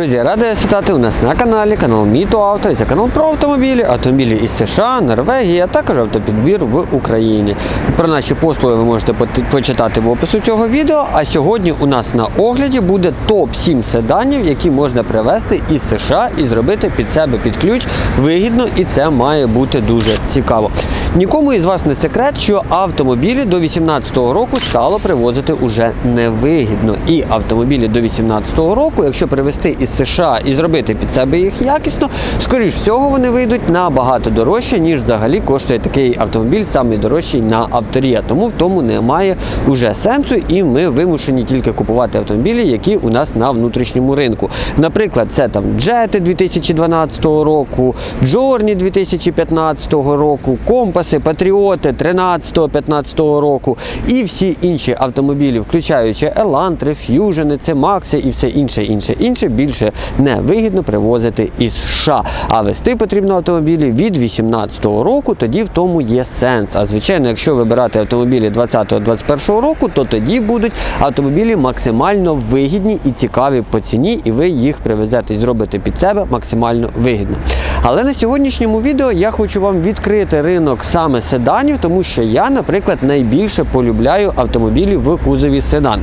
Радий вас вітати у нас на каналі, канал Міто Авто. Це канал про автомобілі, автомобілі із США, Норвегії, а також автопідбір в Україні. Про наші послуги ви можете почитати в опису цього відео. А сьогодні у нас на огляді буде топ-7 седанів, які можна привезти із США і зробити під себе під ключ вигідно, і це має бути дуже цікаво. Нікому із вас не секрет, що автомобілі до 2018 року стало привозити уже невигідно. І автомобілі до 2018 року, якщо привезти із США і зробити під себе їх якісно, скоріш всього вони вийдуть набагато дорожче, ніж взагалі коштує такий автомобіль, самий дорожчий на авторія. Тому в тому немає уже сенсу, і ми вимушені тільки купувати автомобілі, які у нас на внутрішньому ринку. Наприклад, це там джети 2012 року, Джорні 2015 року, компаси, патріоти 13-15 року і всі інші автомобілі, включаючи Елантри, Ф'южени, Цемакси і все інше, інше, інше, більше не вигідно привозити із США. А вести потрібно автомобілі від 2018 року, тоді в тому є сенс. А звичайно, якщо вибирати автомобілі 2020-2021 року, то тоді будуть автомобілі максимально вигідні і цікаві по ціні, і ви їх привезете і зробите під себе максимально вигідно. Але на сьогоднішньому відео я хочу вам відкрити ринок саме седанів, тому що я, наприклад, найбільше полюбляю автомобілі в кузові седан.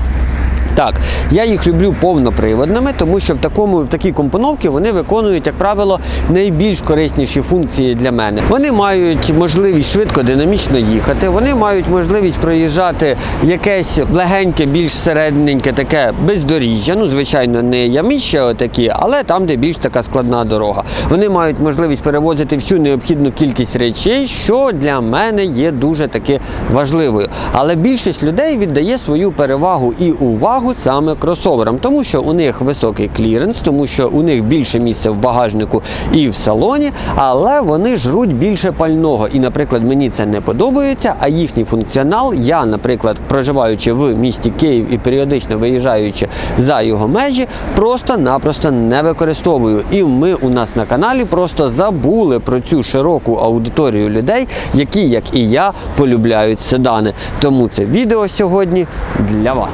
Так, я їх люблю повноприводними, тому що в такому в такій компоновці вони виконують, як правило, найбільш корисніші функції для мене. Вони мають можливість швидко динамічно їхати, вони мають можливість проїжджати якесь легеньке, більш середненьке таке бездоріжжя. Ну, звичайно, не яміще отакі, але там, де більш така складна дорога. Вони мають можливість перевозити всю необхідну кількість речей, що для мене є дуже таки важливою. Але більшість людей віддає свою перевагу і увагу саме кросоверам, тому що у них високий кліренс, тому що у них більше місця в багажнику і в салоні, але вони жруть більше пального. І, наприклад, мені це не подобається. А їхній функціонал, я, наприклад, проживаючи в місті Київ і періодично виїжджаючи за його межі, просто-напросто не використовую. І ми у нас на каналі просто забули про цю широку аудиторію людей, які, як і я, полюбляють седани. Тому це відео сьогодні для вас.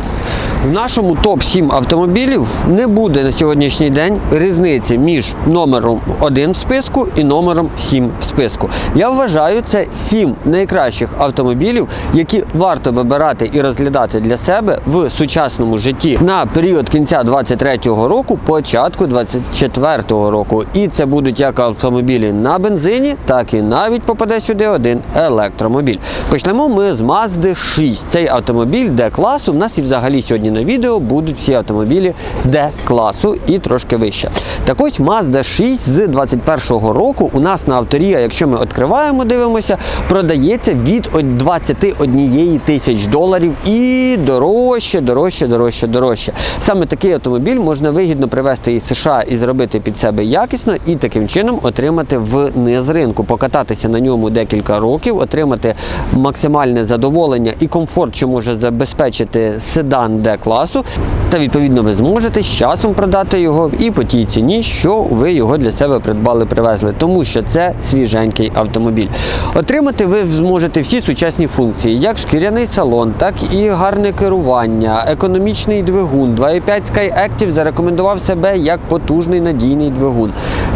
В нашому топ-7 автомобілів не буде на сьогоднішній день різниці між номером 1 в списку і номером 7 в списку. Я вважаю, це 7 найкращих автомобілів, які варто вибирати і розглядати для себе в сучасному житті на період кінця 23-го року, початку 24-го року. І це будуть як автомобілі на бензині, так і навіть попаде сюди один електромобіль. Почнемо ми з Mazda 6. Цей автомобіль Д-класу. В нас і взагалі сьогодні на відео будуть всі автомобілі Д-класу і трошки вище. Так ось Mazda 6 з 21-го року у нас на авторія, якщо ми відкриваємо, дивимося, продається від 21 тисяч доларів і дорожче, дорожче, дорожче, дорожче. Саме такий автомобіль можна вигідно привезти із США і зробити під себе якісно, і таким чином отримати вниз ринку, покататися на ньому декілька років, отримати максимальне задоволення і комфорт, що може забезпечити седан Д-класу. Та відповідно ви зможете з часом продати його і по тій ціні, що ви його для себе придбали, привезли, тому що це свіженький автомобіль. Отримати ви зможете всі сучасні функції, як шкіряний салон, так і гарне керування, економічний двигун. 2.5 SkyActiv зарекомендував себе як потужний надійний двигун.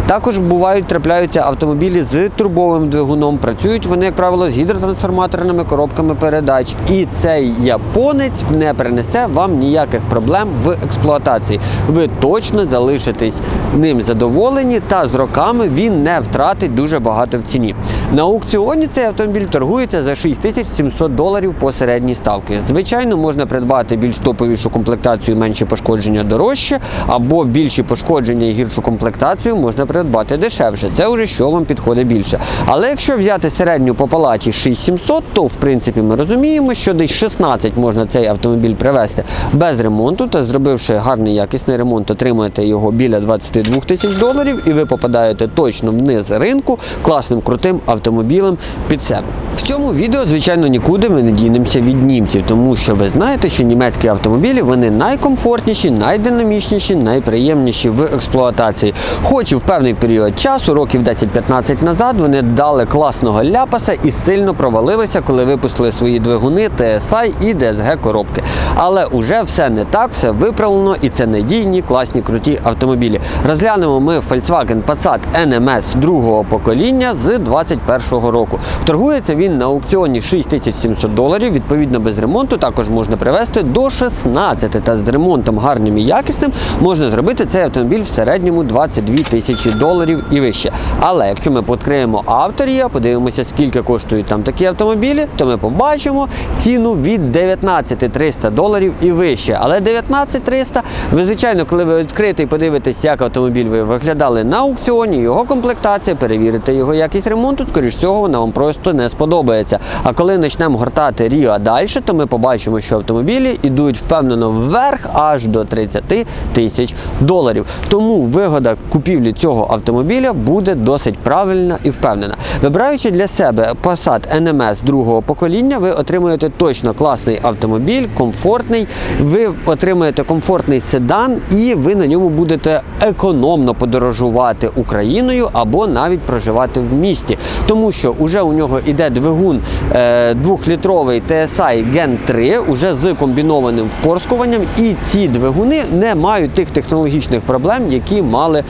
Також бувають трапляються автомобілі з турбовим двигуном. Працюють вони, як правило, з гідротрансформаторними коробками передач. І цей японець не принесе вам ніяких проблем в експлуатації. Ви точно залишитесь ним задоволені, та з роками він не втратить дуже багато в ціні. На аукціоні цей автомобіль торгується за 6700 доларів по середній ставці. Звичайно, можна придбати більш топовішу комплектацію, менші пошкодження дорожче, або більші пошкодження і гіршу комплектацію можна придбати дешевше. Це вже що вам підходить більше. Але якщо взяти середню по палаті 6700, то в принципі ми розуміємо, що десь 16 можна цей автомобіль привезти без ремонту та зробивши гарний якісний ремонт, отримаєте його біля 22 тисяч доларів, і ви попадаєте точно вниз ринку класним крутим автомобілем автомобілем під себе. В цьому відео, звичайно, нікуди ми не дінемося від німців, тому що ви знаєте, що німецькі автомобілі вони найкомфортніші, найдинамічніші, найприємніші в експлуатації. Хоч і в певний період часу, років 10-15 назад, вони дали класного ляпаса і сильно провалилися, коли випустили свої двигуни, TSI і DSG коробки. Але уже все не так, все виправлено і це надійні, класні, круті автомобілі. Розглянемо ми Volkswagen Passat NMS другого покоління з 21 року. Торгується він на аукціоні 6700 доларів. Відповідно, без ремонту також можна привезти до 16 та з ремонтом гарним і якісним можна зробити цей автомобіль в середньому 22 тисячі доларів і вище. Але якщо ми відкриємо авторія, подивимося, скільки коштують там такі автомобілі, то ми побачимо ціну від 19 300 доларів і вище. Але 19 300, ви звичайно, коли ви відкриєте і подивитесь, як автомобіль ви виглядали на аукціоні, його комплектація, перевірите його якість ремонту, скоріш всього, вона вам просто не сподобається. А коли почнемо гортати Ріо далі, то ми побачимо, що автомобілі йдуть впевнено вверх аж до 30 тисяч доларів. Тому вигода купівлі цього автомобіля буде досить правильна і впевнена. Вибираючи для себе Passat NMS другого покоління, ви отримуєте точно класний автомобіль, комфортний. Ви отримаєте комфортний седан, і ви на ньому будете економно подорожувати Україною або навіть проживати в місті, тому що вже у нього іде двигун е, двохлітровий TSI Gen 3, уже з комбінованим впорскуванням, і ці двигуни не мають тих технологічних проблем, які мали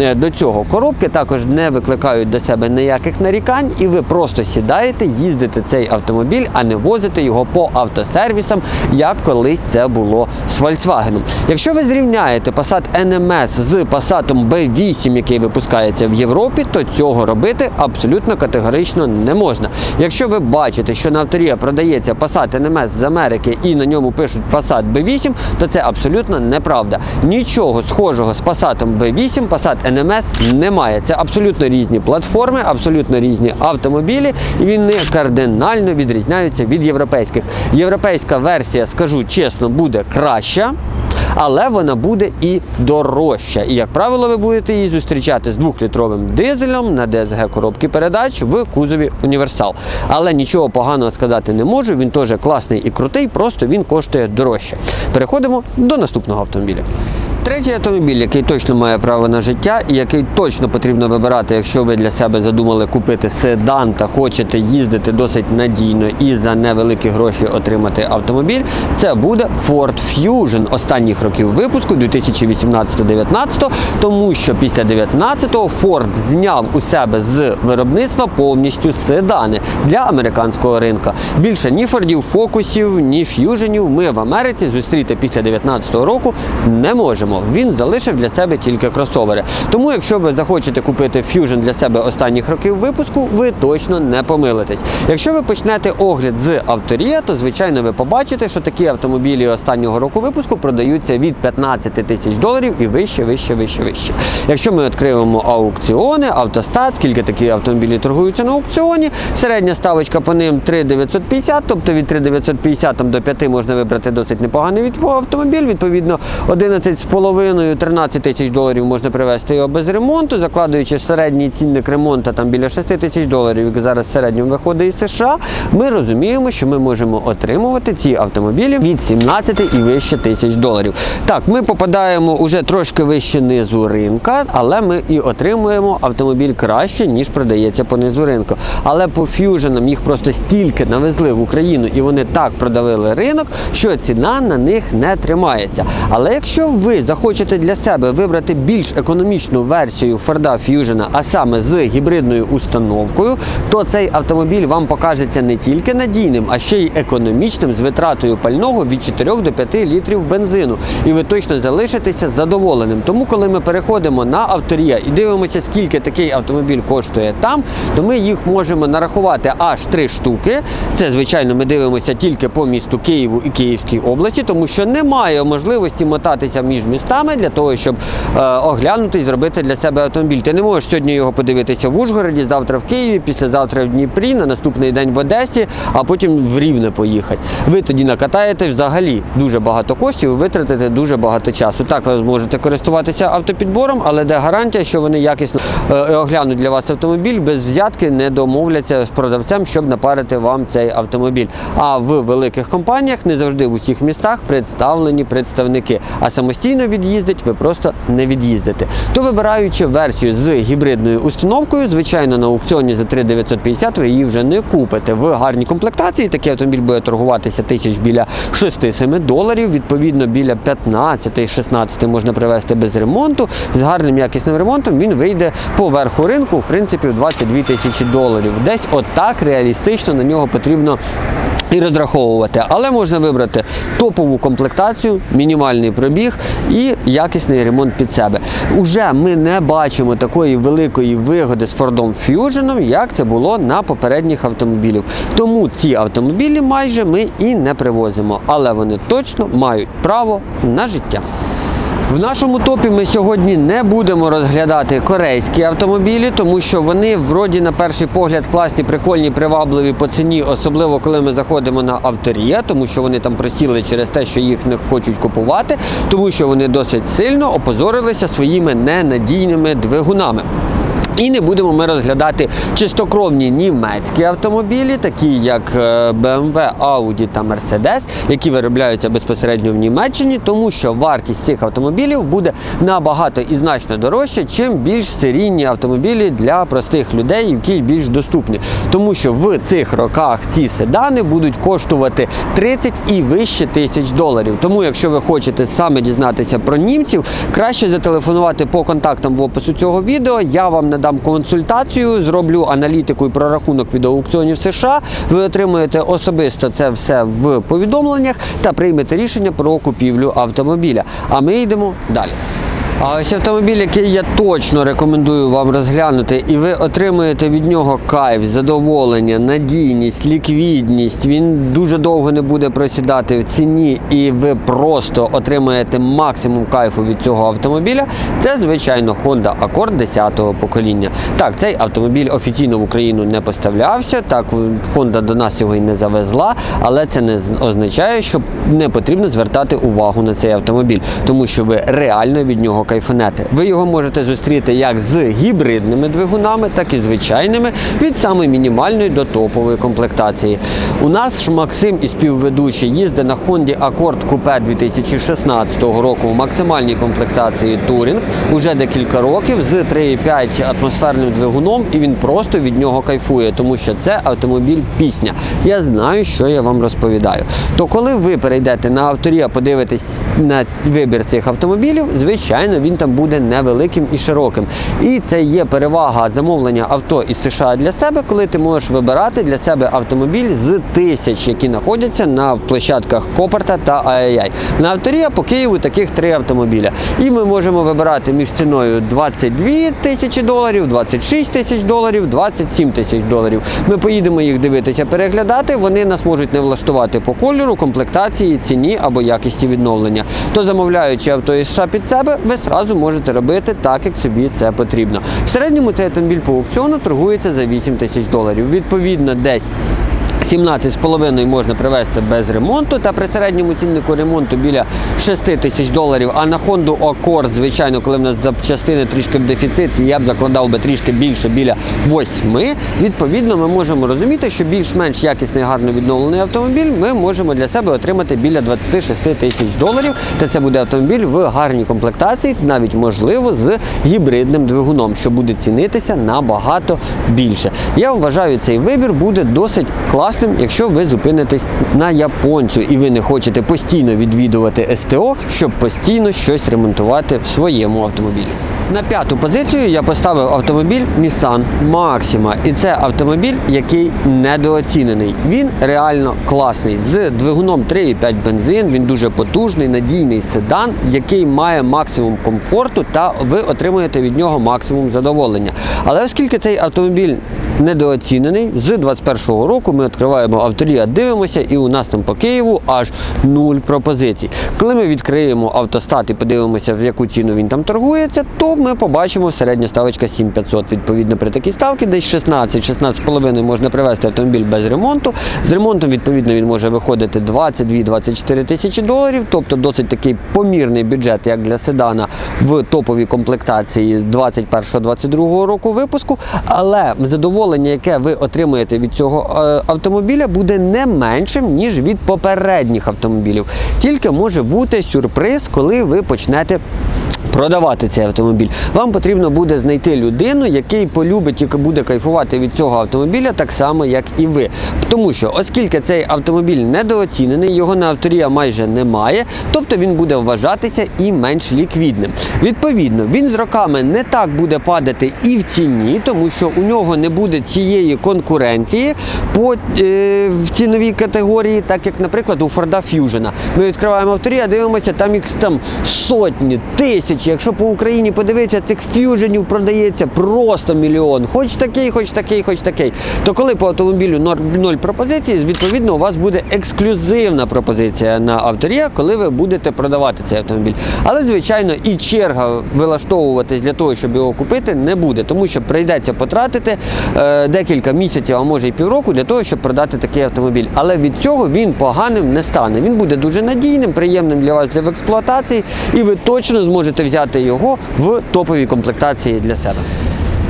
е, до цього. Коробки також не викликають до себе ніяких нарікань, і ви просто сідаєте, їздите цей автомобіль, а не возите його по автосервісам, як колись це було з Volkswagen. Якщо ви зрівняєте Passat NMS з Passat B8, який випускається в Європі, то цього робити абсолютно категорично не можна. Якщо ви бачите, що на авторія продається Passat NMS з Америки і на ньому пишуть Passat B8, то це абсолютно неправда. Нічого схожого з Passat B8, Passat NMS немає. Це абсолютно різні платформи, абсолютно різні автомобілі, і вони кардинально відрізняються від європейських. Європейська версія, скажу чесно, буде краща. Але вона буде і дорожча. І, як правило, ви будете її зустрічати з двохлітровим дизелем на ДСГ коробки передач в кузові універсал. Але нічого поганого сказати не можу. Він теж класний і крутий, просто він коштує дорожче. Переходимо до наступного автомобіля. Третій автомобіль, який точно має право на життя, і який точно потрібно вибирати, якщо ви для себе задумали купити седан та хочете їздити досить надійно і за невеликі гроші отримати автомобіль, це буде Ford Fusion останніх років випуску 2018-19, тому що після 19-го Ford зняв у себе з виробництва повністю седани для американського ринка. Більше ні Фордів, фокусів, ні ф'юженів ми в Америці зустріти після 19-го року не можемо. Він залишив для себе тільки кросовери. Тому, якщо ви захочете купити Fusion для себе останніх років випуску, ви точно не помилитесь. Якщо ви почнете огляд з авторія, то звичайно ви побачите, що такі автомобілі останнього року випуску продаються від 15 тисяч доларів і вище, вище, вище, вище. Якщо ми відкриємо аукціони, автостат, скільки такі автомобілі торгуються на аукціоні, середня ставочка по ним 3,950, тобто від 3,950 до 5 можна вибрати досить непоганий автомобіль. Відповідно, 11,5-13 тисяч доларів можна привезти його без ремонту, закладуючи середній цінник ремонту там біля 6 тисяч доларів, який зараз в середньому виходить із США, ми розуміємо, що ми можемо отримувати ці автомобілі від 17 і вище тисяч доларів. Так, ми попадаємо уже трошки вище низу ринка, але ми і отримуємо автомобіль краще, ніж продається по низу ринку. Але по ф'юженам їх просто стільки навезли в Україну і вони так продавили ринок, що ціна на них не тримається. Але якщо ви захочете для себе вибрати більш економічну версію Ford Fusion, а саме з гібридною установкою, то цей автомобіль вам покажеться не тільки надійним, а ще й економічним з витратою пального від 4 до 5 літрів бензину. І ви точно залишитеся задоволеним. Тому, коли ми переходимо на авторія і дивимося, скільки такий автомобіль коштує там, то ми їх можемо нарахувати аж три штуки. Це, звичайно, ми дивимося тільки по місту Києву і Київській області, тому що немає можливості мотатися між містами. Містами для того, щоб е, оглянути і зробити для себе автомобіль. Ти не можеш сьогодні його подивитися в Ужгороді, завтра в Києві, післязавтра в Дніпрі, на наступний день в Одесі, а потім в Рівне поїхати. Ви тоді накатаєте взагалі дуже багато коштів і витратите дуже багато часу. Так ви зможете користуватися автопідбором, але де гарантія, що вони якісно е, оглянуть для вас автомобіль, без взятки не домовляться з продавцем, щоб напарити вам цей автомобіль. А в великих компаніях не завжди в усіх містах представлені представники. А самостійно від'їздить ви просто не від'їздите. То вибираючи версію з гібридною установкою, звичайно, на аукціоні за 3950 ви її вже не купите. В гарній комплектації такий автомобіль буде торгуватися тисяч біля 6-7 доларів. Відповідно, біля 15-16 можна привезти без ремонту. З гарним якісним ремонтом він вийде по верху ринку, в принципі, в 22 тисячі доларів. Десь отак реалістично на нього потрібно. І розраховувати, але можна вибрати топову комплектацію, мінімальний пробіг і якісний ремонт під себе. Уже ми не бачимо такої великої вигоди з Ford Fusion, як це було на попередніх автомобілів. Тому ці автомобілі майже ми і не привозимо, але вони точно мають право на життя. В нашому топі ми сьогодні не будемо розглядати корейські автомобілі, тому що вони вроді на перший погляд класні, прикольні, привабливі по ціні, особливо коли ми заходимо на авторія, тому що вони там просіли через те, що їх не хочуть купувати, тому що вони досить сильно опозорилися своїми ненадійними двигунами. І не будемо ми розглядати чистокровні німецькі автомобілі, такі як е, BMW, Audi та Mercedes, які виробляються безпосередньо в Німеччині, тому що вартість цих автомобілів буде набагато і значно дорожча, чим більш серійні автомобілі для простих людей, які більш доступні. Тому що в цих роках ці седани будуть коштувати 30 і вище тисяч доларів. Тому, якщо ви хочете саме дізнатися про німців, краще зателефонувати по контактам в опису цього відео. Я вам надам консультацію, зроблю аналітику і прорахунок від аукціонів США. Ви отримуєте особисто це все в повідомленнях та приймете рішення про купівлю автомобіля. А ми йдемо далі. А ось автомобіль, який я точно рекомендую вам розглянути, і ви отримуєте від нього кайф, задоволення, надійність, ліквідність. Він дуже довго не буде просідати в ціні, і ви просто отримаєте максимум кайфу від цього автомобіля. Це, звичайно, Honda Accord 10-го покоління. Так, цей автомобіль офіційно в Україну не поставлявся. Так, Honda до нас його і не завезла, але це не означає, що не потрібно звертати увагу на цей автомобіль, тому що ви реально від нього кайфанете. Ви його можете зустріти як з гібридними двигунами, так і звичайними від самої мінімальної до топової комплектації. У нас ж Максим і співведучий їздить на Honda Accord Coupe 2016 року в максимальній комплектації Touring уже декілька років з 3,5 атмосферним двигуном, і він просто від нього кайфує, тому що це автомобіль пісня. Я знаю, що я вам розповідаю. То коли ви перейдете на авторія, подивитесь на вибір цих автомобілів, звичайно, він там буде невеликим і широким. І це є перевага замовлення авто із США для себе, коли ти можеш вибирати для себе автомобіль з тисяч, які знаходяться на площадках Копарта та АЯЙ. На авторія по Києву таких три автомобіля. І ми можемо вибирати між ціною 22 тисячі доларів, 26 тисяч доларів, 27 тисяч доларів. Ми поїдемо їх дивитися, переглядати. Вони нас можуть не влаштувати по кольору, комплектації, ціні або якісті відновлення. То замовляючи авто із США під себе, ви зразу можете робити так, як собі це потрібно. В середньому цей автомобіль по аукціону торгується за 8 тисяч доларів. Відповідно, десь 17,5 можна привезти без ремонту, та при середньому ціннику ремонту біля 6 тисяч доларів. А на Honda Accord, звичайно, коли в нас запчастини трішки в дефіцит, я б закладав би трішки більше, біля 8. Відповідно, ми можемо розуміти, що більш-менш якісний, гарно відновлений автомобіль ми можемо для себе отримати біля 26 тисяч доларів. Та це буде автомобіль в гарній комплектації, навіть можливо з гібридним двигуном, що буде цінитися набагато більше. Я вважаю, цей вибір буде досить класним, якщо ви зупинитесь на японцю і ви не хочете постійно відвідувати СТО, щоб постійно щось ремонтувати в своєму автомобілі. На п'яту позицію я поставив автомобіль Nissan Maxima. І це автомобіль, який недооцінений. Він реально класний. З двигуном 3,5 бензин, він дуже потужний, надійний седан, який має максимум комфорту, та ви отримуєте від нього максимум задоволення. Але оскільки цей автомобіль недооцінений, з 21-го року ми відкриваємо авторія, дивимося, і у нас там по Києву аж нуль пропозицій. Коли ми відкриємо автостат і подивимося, в яку ціну він там торгується, то ми побачимо середня ставочка 7500. Відповідно, при такій ставці десь 16-16,5 можна привезти автомобіль без ремонту. З ремонтом, відповідно, він може виходити 22-24 тисячі доларів, тобто досить такий помірний бюджет, як для седана в топовій комплектації 21-22 року випуску. Але задоволення, яке ви отримаєте від цього е, автомобіля, буде не меншим, ніж від попередніх автомобілів. Тільки може бути сюрприз, коли ви почнете. Продавати цей автомобіль. Вам потрібно буде знайти людину, який полюбить і буде кайфувати від цього автомобіля так само, як і ви. Тому що, оскільки цей автомобіль недооцінений, його на авторія майже немає, тобто він буде вважатися і менш ліквідним. Відповідно, він з роками не так буде падати і в ціні, тому що у нього не буде цієї конкуренції по е, в ціновій категорії, так як, наприклад, у Форда Fusion. Ми відкриваємо авторія, дивимося, там їх там сотні, тисячі. Якщо по Україні подивитися, цих ф'юженів продається просто мільйон. Хоч такий, хоч такий, хоч такий. То коли по автомобілю ноль, ноль пропозицій, відповідно, у вас буде ексклюзивна пропозиція на авторія, коли ви будете продавати цей автомобіль. Але, звичайно, і черга вилаштовуватись для того, щоб його купити, не буде, тому що прийдеться потратити е, декілька місяців, а може і півроку, для того, щоб продати такий автомобіль. Але від цього він поганим не стане. Він буде дуже надійним, приємним для вас для в експлуатації, і ви точно зможете взяти його в топовій комплектації для себе.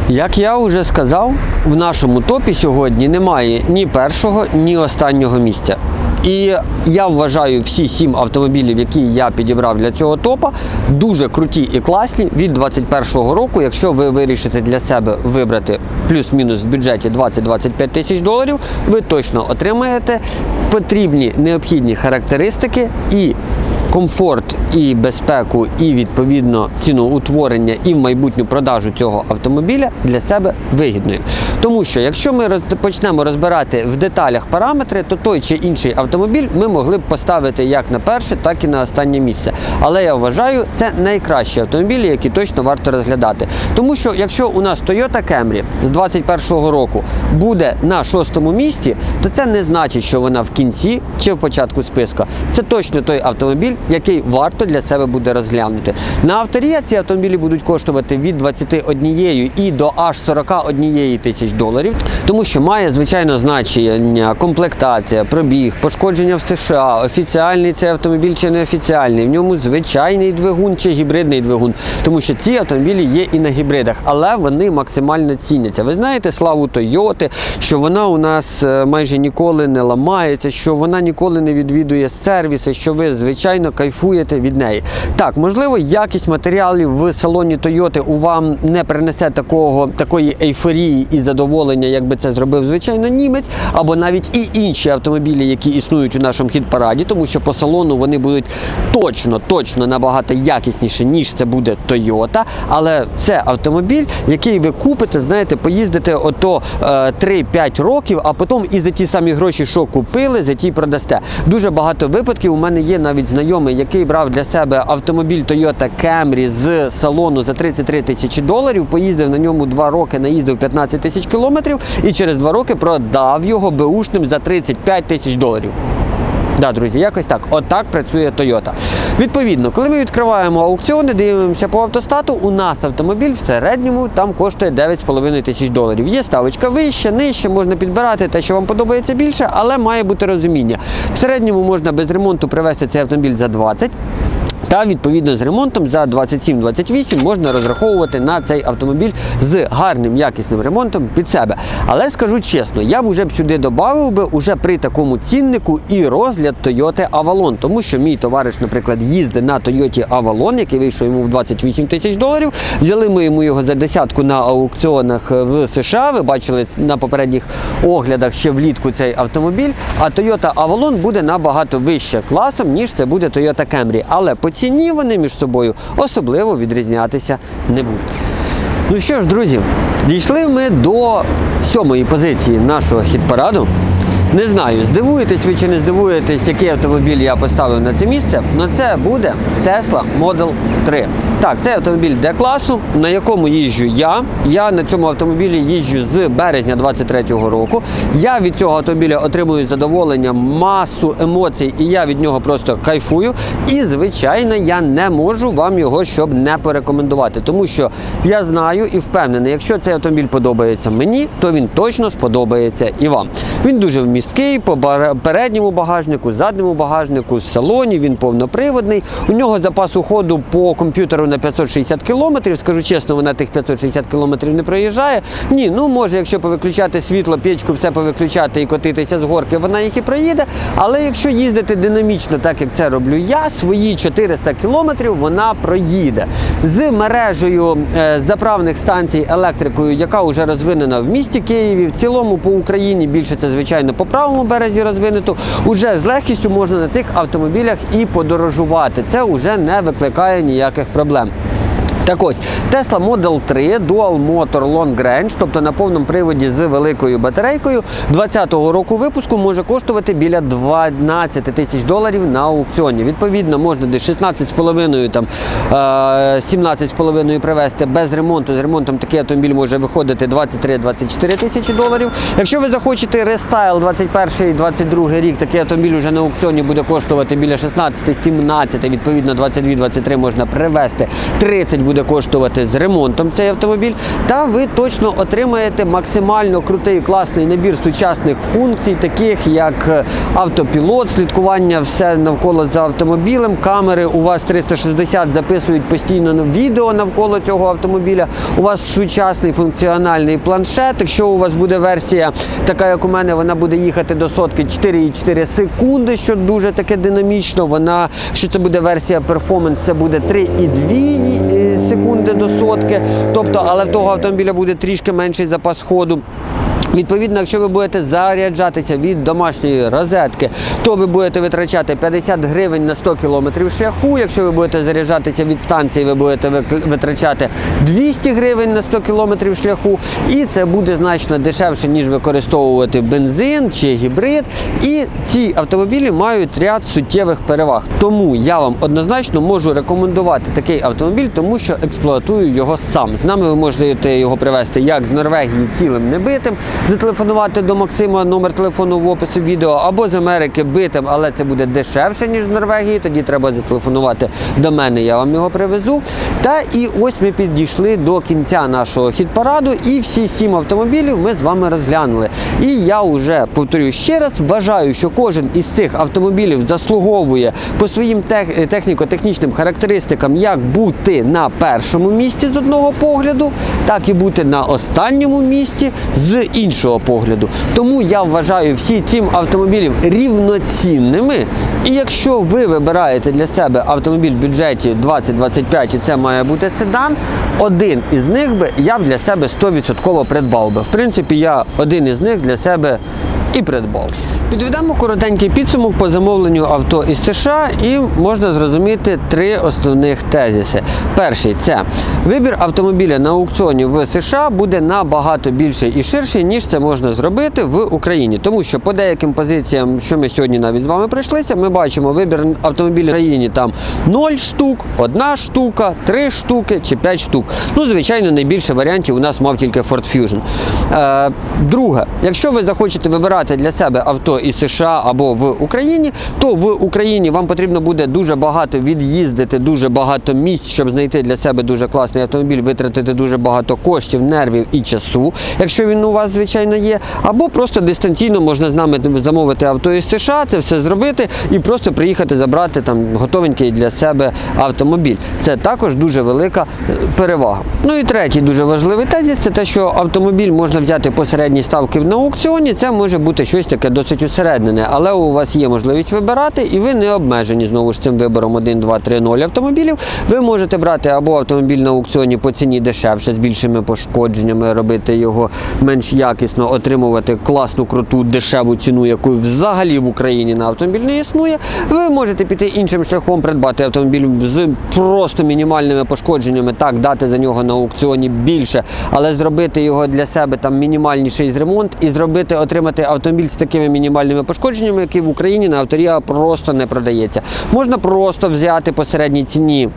Як я вже сказав, в нашому топі сьогодні немає ні першого, ні останнього місця. І я вважаю всі сім автомобілів, які я підібрав для цього топа, дуже круті і класні від 2021 року. Якщо ви вирішите для себе вибрати плюс-мінус в бюджеті 20-25 тисяч доларів, ви точно отримаєте потрібні необхідні характеристики і комфорт і безпеку, і відповідно ціноутворення, і в майбутню продажу цього автомобіля для себе вигідною. Тому що якщо ми роз, почнемо розбирати в деталях параметри, то той чи інший автомобіль ми могли б поставити як на перше, так і на останнє місце. Але я вважаю, це найкращі автомобілі, які точно варто розглядати. Тому що якщо у нас Toyota Camry з 2021 року буде на шостому місці, то це не значить, що вона в кінці чи в початку списку. Це точно той автомобіль, який варто для себе буде розглянути. На авторія ці автомобілі будуть коштувати від 21 і до аж 41 тисяч доларів, тому що має звичайно значення комплектація, пробіг, пошкодження в США, офіціальний цей автомобіль чи неофіціальний, в ньому звичайний двигун чи гібридний двигун, тому що ці автомобілі є і на гібридах, але вони максимально ціняться. Ви знаєте славу Тойоти, що вона у нас е, майже ніколи не ламається, що вона ніколи не відвідує сервіси, що ви звичайно кайфуєте від неї. Так, можливо, якість матеріалів в салоні Тойоти у вам не принесе такого такої ейфорії і задоволення, як би це зробив звичайно німець, або навіть і інші автомобілі, які існують у нашому хіт-параді, тому що по салону вони будуть точно, точно набагато якісніші, ніж це буде Toyota. Але це автомобіль, який ви купите, знаєте, поїздите ото е, 3-5 років, а потім і за ті самі гроші, що купили, за ті продасте. Дуже багато випадків. У мене є навіть знайомий, який брав для себе автомобіль Toyota Camry з салону за 33 тисячі доларів, поїздив на ньому 2 роки, наїздив 15 тисяч кілометрів і через 2 роки продав його беушним за 35 тисяч доларів. Да, друзі, якось так. Отак працює Toyota. Відповідно, коли ми відкриваємо аукціони, дивимося по автостату, у нас автомобіль в середньому там коштує 9,5 тисяч доларів. Є ставочка вища, нижче, можна підбирати те, що вам подобається більше, але має бути розуміння. В середньому можна без ремонту привезти цей автомобіль за 20. Та відповідно з ремонтом за 27-28 можна розраховувати на цей автомобіль з гарним якісним ремонтом під себе. Але скажу чесно, я б уже б сюди додав би уже при такому ціннику і розгляд Toyota Avalon, тому що мій товариш, наприклад, їздить на Toyota Avalon, який вийшов йому в 28 тисяч доларів. Взяли ми йому його за десятку на аукціонах в США. Ви бачили на попередніх оглядах ще влітку цей автомобіль. А Toyota Avalon буде набагато вище класом, ніж це буде Toyota Camry. Але по ціні вони між собою особливо відрізнятися не будуть. Ну що ж, друзі, дійшли ми до сьомої позиції нашого хіт-параду. Не знаю, здивуєтесь ви чи не здивуєтесь, який автомобіль я поставив на це місце, але це буде Tesla Model 3. Так, це автомобіль Д-класу, на якому їжджу я. Я на цьому автомобілі їжджу з березня 23-го року. Я від цього автомобіля отримую задоволення, масу емоцій, і я від нього просто кайфую. І, звичайно, я не можу вам його щоб не порекомендувати, тому що я знаю і впевнений, якщо цей автомобіль подобається мені, то він точно сподобається і вам. Він дуже вмісткий по передньому багажнику, задньому багажнику, в салоні, він повноприводний. У нього запас уходу по комп'ютеру на 560 км. Скажу чесно, вона тих 560 км не проїжджає. Ні, ну може, якщо повиключати світло, печку, все повиключати і котитися з горки, вона їх і проїде. Але якщо їздити динамічно, так як це роблю я, свої 400 км вона проїде. З мережею е, заправних станцій електрикою, яка вже розвинена в місті Києві, в цілому по Україні більше це звичайно по правому березі розвинено. Уже з легкістю можна на цих автомобілях і подорожувати. Це вже не викликає ніяких проблем. Так ось, Tesla Model 3 Dual Motor Long Range, тобто на повному приводі з великою батарейкою 20-го року випуску може коштувати біля 12 тисяч доларів на аукціоні. Відповідно, можна десь 16,5 там е, 17,5 привезти без ремонту. З ремонтом такий автомобіль може виходити 23-24 тисячі доларів. Якщо ви захочете рестайл 21-22 рік, такий автомобіль вже на аукціоні буде коштувати біля 16-17, відповідно 22-23 можна привезти. 30 буде коштувати з ремонтом цей автомобіль. Та ви точно отримаєте максимально крутий класний набір сучасних функцій, таких як е, автопілот, слідкування все навколо за автомобілем. Камери у вас 360 записують постійно відео навколо цього автомобіля. У вас сучасний функціональний планшет. Якщо у вас буде версія, така як у мене, вона буде їхати до сотки 4,4 секунди, що дуже таке динамічно. Вона, якщо це буде версія Performance, це буде 3,2 е, секунди до сотки. Тобто, але в того автомобіля буде трішки менший запас ходу. Відповідно, якщо ви будете заряджатися від домашньої розетки, то ви будете витрачати 50 гривень на 100 кілометрів шляху. Якщо ви будете заряджатися від станції, ви будете витрачати 200 гривень на 100 кілометрів шляху. І це буде значно дешевше, ніж використовувати бензин чи гібрид. І ці автомобілі мають ряд суттєвих переваг. Тому я вам однозначно можу рекомендувати такий автомобіль, тому що експлуатую його сам. З нами ви можете його привезти як з Норвегії цілим небитим, зателефонувати до Максима, номер телефону в описі відео, або з Америки битим, але це буде дешевше, ніж з Норвегії. Тоді треба зателефонувати до мене, я вам його привезу. Та і ось ми підійшли до кінця нашого хіт-параду, і всі сім автомобілів ми з вами розглянули. І я вже повторюю ще раз, вважаю, що кожен із цих автомобілів заслуговує по своїм тех- техніко-технічним характеристикам як бути на першому місці з одного погляду, так і бути на останньому місці з іншого погляду. Тому я вважаю всі цим автомобілів рівноцінними. І якщо ви вибираєте для себе автомобіль в бюджеті 20-25 і це має бути седан, один із них би я б для себе 100% придбав би. В принципі, я один із них для себе і придбав. Підведемо коротенький підсумок по замовленню авто із США і можна зрозуміти три основних тезиси. Перший це вибір автомобіля на аукціоні в США буде набагато більший і ширший, ніж це можна зробити в Україні. Тому що по деяким позиціям, що ми сьогодні навіть з вами прийшлися, ми бачимо вибір автомобіля в країні там 0 штук, 1 штука, 3 штуки чи 5 штук. Ну, звичайно, найбільше варіантів у нас мав тільки Ford Fusion. Е, друге, якщо ви захочете вибирати для себе авто із США або в Україні, то в Україні вам потрібно буде дуже багато від'їздити, дуже багато місць, щоб знайти для себе дуже класний автомобіль, витратити дуже багато коштів, нервів і часу, якщо він у вас, звичайно, є. Або просто дистанційно можна з нами замовити авто із США, це все зробити і просто приїхати забрати там готовенький для себе автомобіль. Це також дуже велика е, перевага. Ну і третій дуже важливий тезіс це те, що автомобіль можна взяти по середній ставки на аукціоні. Це може бути бути щось таке досить усереднене, але у вас є можливість вибирати, і ви не обмежені знову ж цим вибором 1, 2, 3, 0 автомобілів. Ви можете брати або автомобіль на аукціоні по ціні дешевше, з більшими пошкодженнями, робити його менш якісно, отримувати класну, круту, дешеву ціну, яку взагалі в Україні на автомобіль не існує. Ви можете піти іншим шляхом, придбати автомобіль з просто мінімальними пошкодженнями, так, дати за нього на аукціоні більше, але зробити його для себе там мінімальніший з ремонт і зробити, отримати автомобіль з такими мінімальними пошкодженнями, які в Україні на авторія просто не продається. Можна просто взяти по середній ціні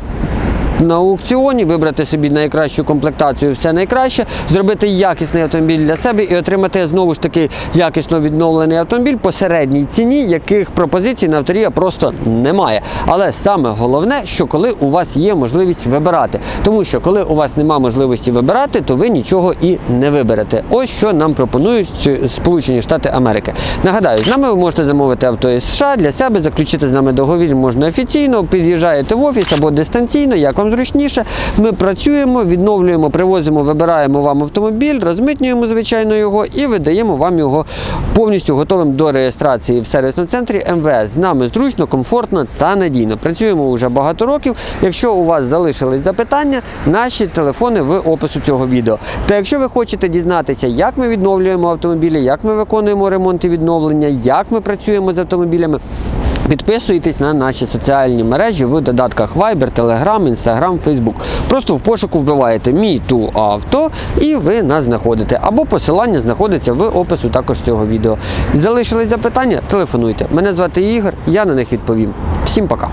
на аукціоні, вибрати собі найкращу комплектацію, все найкраще, зробити якісний автомобіль для себе і отримати знову ж таки якісно відновлений автомобіль по середній ціні, яких пропозицій на авторія просто немає. Але саме головне, що коли у вас є можливість вибирати, тому що коли у вас немає можливості вибирати, то ви нічого і не виберете. Ось що нам пропонують Сполучені Штати Америки. Нагадаю, з нами ви можете замовити авто із США для себе, заключити з нами договір можна офіційно, під'їжджаєте в офіс або дистанційно, як вам зручніше. Ми працюємо, відновлюємо, привозимо, вибираємо вам автомобіль, розмитнюємо, звичайно, його і видаємо вам його повністю готовим до реєстрації в сервісному центрі МВС. З нами зручно, комфортно та надійно. Працюємо вже багато років. Якщо у вас залишились запитання, наші телефони в опису цього відео. Та якщо ви хочете дізнатися, як ми відновлюємо автомобілі, як ми виконуємо ремонт і відновлення, як ми працюємо з автомобілями. Підписуйтесь на наші соціальні мережі в додатках Viber, Telegram, Instagram, Facebook. Просто в пошуку вбиваєте мій ту авто і ви нас знаходите. Або посилання знаходиться в опису також цього відео. Залишились запитання? Телефонуйте. Мене звати Ігор, я на них відповім. Всім пока.